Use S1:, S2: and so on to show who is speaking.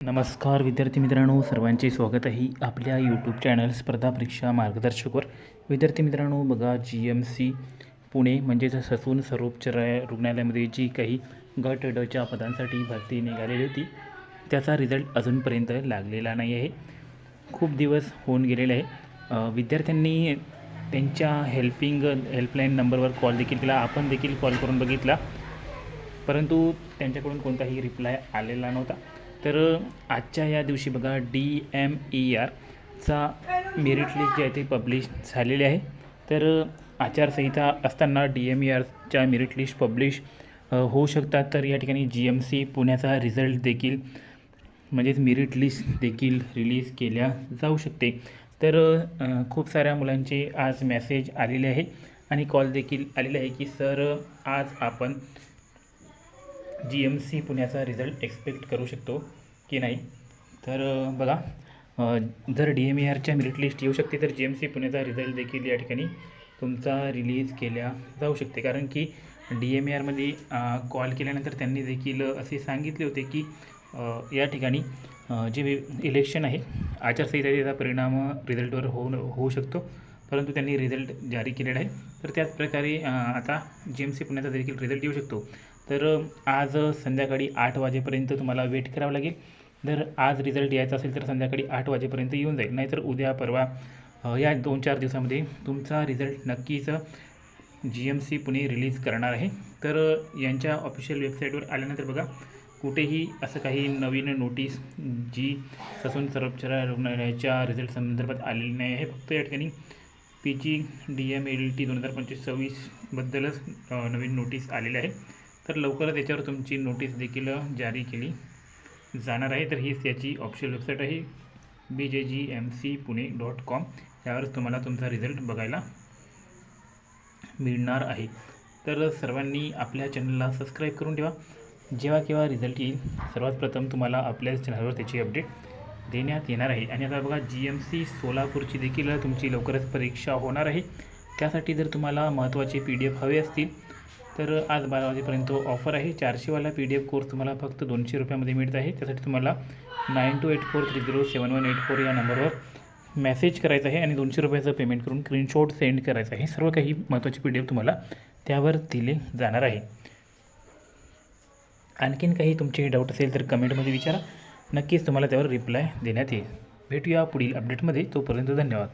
S1: नमस्कार विद्यार्थी मित्रांनो. सर्वांचे स्वागत आहे आपल्या यूट्यूब चॅनल स्पर्धा परीक्षा मार्गदर्शकवर. विद्यार्थी मित्रांनो बघा जी एम सी पुणे म्हणजेच ससून सर्वोपचार रुग्णालयामध्ये जी काही गट डच्या पदांसाठी भरती निघालेली होती त्याचा रिझल्ट अजूनपर्यंत लागलेला नाही आहे. खूप दिवस होऊन गेलेले आहे. विद्यार्थ्यांनी त्यांच्या हेल्पिंग हेल्पलाईन नंबरवर कॉल देखील केला. आपण देखील कॉल करून बघितला. परंतु त्यांच्याकडून कोणताही रिप्लाय आलेला नव्हता. तर आजच्या या दिवशी बघा डी एम ई आरचा मेरिट लिस्ट जे आहे ते पब्लिश झालेली आहे. तर आचारसंहिता असताना डी एम ई आरच्या मेरिट लिस्ट पब्लिश होऊ शकतात. तर या ठिकाणी जी एम सी पुण्याचा रिझल्ट देखील म्हणजेच मेरिट लिस्ट देखील रिलीज केल्या जाऊ शकते. तर खूप साऱ्या मुलांचे आज मेसेज आलेले आहे. आणि कॉल देखील आलेले आहे की सर आज आपण जी एम सी पुण्याचा रिझल्ट एक्सपेक्ट करू शकतो की नाही? तर बघा जर डी एम ई आरच्या मेरिट लिस्ट येऊ शकते तर जी एम सी पुण्याचा रिझल्ट देखील या ठिकाणी तुमचा रिलीज केल्या जाऊ शकते. कारण की डी एम ई आरमध्ये कॉल केल्यानंतर त्यांनी देखील असे सांगितले होते की या ठिकाणी जे इलेक्शन आहे आचारसंहितेचा परिणाम रिझल्टवर होऊन होऊ शकतो. परंतु त्यांनी रिझल्ट जारी केलेला आहे. तर त्याच प्रकारे आता जी एम सी पुण्याचा देखील रिझल्ट येऊ शकतो. तर आज संध्याकाळी आठ वाजेपर्यंत तुम्हाला वेट करावं लागेल. जर आज रिझल्ट यायचा असेल तर संध्याकाळी आठ वाजेपर्यंत येऊन जाईल. नाहीतर उद्या परवा या दोन चार दिवसामध्ये तुमचा रिझल्ट नक्कीच G M C Pune release करणार आहे. तर यांच्या ऑफिशियल वेबसाईटवर आल्यानंतर बघा कुठेही असं काही नवीन नोटीस जी ससून सर्वोपचार रुग्णालयाच्या रिझल्ट संदर्भात आलेली नाही आहे. फक्त या ठिकाणी P G D M L T दोन हजार पंचवीस सव्वीसबद्दलच नवीन नोटीस आलेली आहे. तर लवकरच याच्यावर तुमची नोटीस देखील जारी केली जाणार आहे. तर हीच याची ऑफिशियल वेबसाईट आहे B J G M C Pune dot com यावरच तुम्हाला तुमचा रिझल्ट बघायला मिळणार आहे. तर सर्वांनी आपल्या चॅनलला सबस्क्राईब करून ठेवा. जेव्हा केव्हा रिझल्ट येईल सर्वात प्रथम तुम्हाला आपल्या चॅनलवर त्याची अपडेट देण्यात येणार आहे. आणि आता बघा जी एम सी सोलापूरची देखील तुमची लवकरच परीक्षा होणार आहे. त्यासाठी जर तुम्हाला महत्त्वाचे पी डी एफ हवे असतील तर आज बारा वाजेपर्यंत ऑफर आहे. चारशेवाला पी डी एफ कोर्स तुम्हाला फक्त दोनशे रुपयामध्ये मिळत आहे. त्यासाठी तुम्हाला nine two eight four three zero seven one eight four या नंबरवर मेसेज करायचा आहे आणि दोनशे रुपयाचं पेमेंट करून स्क्रीनशॉट सेंड करायचा आहे. सर्व काही महत्त्वाची पी डी एफ तुम्हाला त्यावर दिले जाणार आहे. आणखीन काही तुमचे डाऊट असेल तर कमेंटमध्ये विचारा. नक्कीच तुम्हाला त्यावर रिप्लाय देण्यात येईल. भेटूया पुढील अपडेटमध्ये तोपर्यंत धन्यवाद.